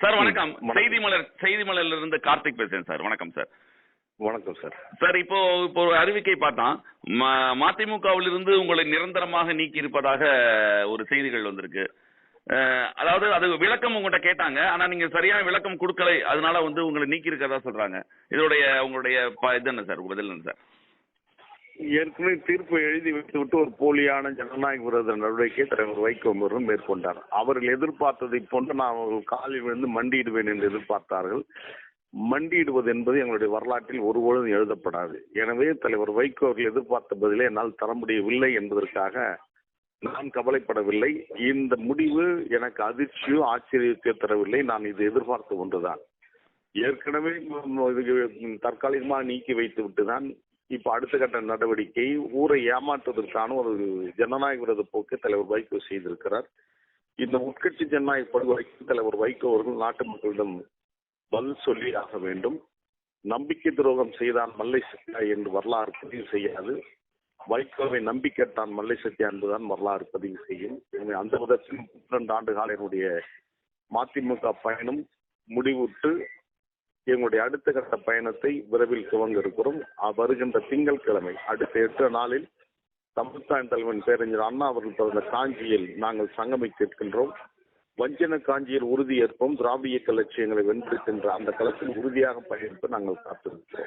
Sir வணக்கம். செய்தி மலர் செய்தி மலர்ல இருந்து கார்த்திக் பேசுறேன் சார். வணக்கம் சார். வணக்கம் சார். சார் இப்போ இப்போ ஒரு அறிவிக்கை பார்த்தான் மதிமுகவிலிருந்து உங்களை நிரந்தரமாக நீக்கி இருப்பதாக ஒரு செய்திகள் வந்திருக்கு. அதாவது அது விளக்கம் உங்கள்கிட்ட கேட்டாங்க. ஆனா நீங்க சரியான விளக்கம் கொடுக்கலை. அதனால வந்து உங்களை நீக்கி இருக்கிறதா சொல்றாங்க. இதோடைய உங்களுடைய இது என்ன சார்? உங்க பதில் என்ன சார்? ஏற்கனவே தீர்ப்பு எழுதி வைத்துவிட்டு ஒரு போலியான ஜனநாயக விரோத நடவடிக்கை தலைவர் வைகோ முருகன் மேற்கொண்டார். அவர்கள் எதிர்பார்த்ததை போன்று நான் அவர்கள் காலில் விழுந்து மண்டியிடுவேன் என்று எதிர்பார்த்தார்கள். மண்டியிடுவது என்பது எங்களுடைய வரலாற்றில் ஒருபொழுதும் எழுதப்படாது. எனவே தலைவர் வைகோ அவர்கள் எதிர்பார்த்த பதிலே என்னால் தர முடியவில்லை என்பதற்காக நான் கவலைப்படவில்லை. இந்த முடிவு எனக்கு அதிர்ச்சியோ ஆச்சரியத்தையோ தரவில்லை. நான் இது எதிர்பார்த்த ஒன்றுதான். ஏற்கனவே தற்காலிகமாக நீக்கி வைத்து விட்டுதான் இப்ப அடுத்த கட்ட நடவடிக்கை ஊரை ஏமாற்றுவதற்கான ஒரு ஜனநாயக விரோத போக்கு தலைவர் வைகோ செய்திருக்கிறார். இந்த உட்கட்சி ஜனநாயக படுகொலைக்கு தலைவர் வைகோ அவர்கள் நாட்டு மக்களிடம் பதில் சொல்லி ஆக வேண்டும். நம்பிக்கை துரோகம் செய்தான் மல்லை சத்யா என்று வரலாறு பதிவு செய்யாது. வைகோவை நம்பி கேட்டான் மல்லை சத்யா என்பதுதான் வரலாறு பதிவு செய்யும். எனவே அந்த விதத்தில் முப்பத்தி ஆண்டு கால என்னுடைய மதிமுக பயணம் முடிவுற்று எங்களுடைய அடுத்த கட்ட பயணத்தை விரைவில் துவங்க இருக்கிறோம் வருகின்ற திங்கட்கிழமை அடுத்த எட்டு நாளில் தமிழ்தாய் தலைவன் பேரறிஞர் அண்ணா அவர்கள் பிறந்த காஞ்சியில் நாங்கள் சங்கமிக்க இருக்கின்றோம் வஞ்சன காஞ்சியில் உறுதியேற்போம் திராவிய கலட்சியங்களை இயக்க லட்சியங்களை வென்றிருக்கின்ற அந்த களத்தில் உறுதியாக பயணித்து நாங்கள் காத்திருக்கிறோம்.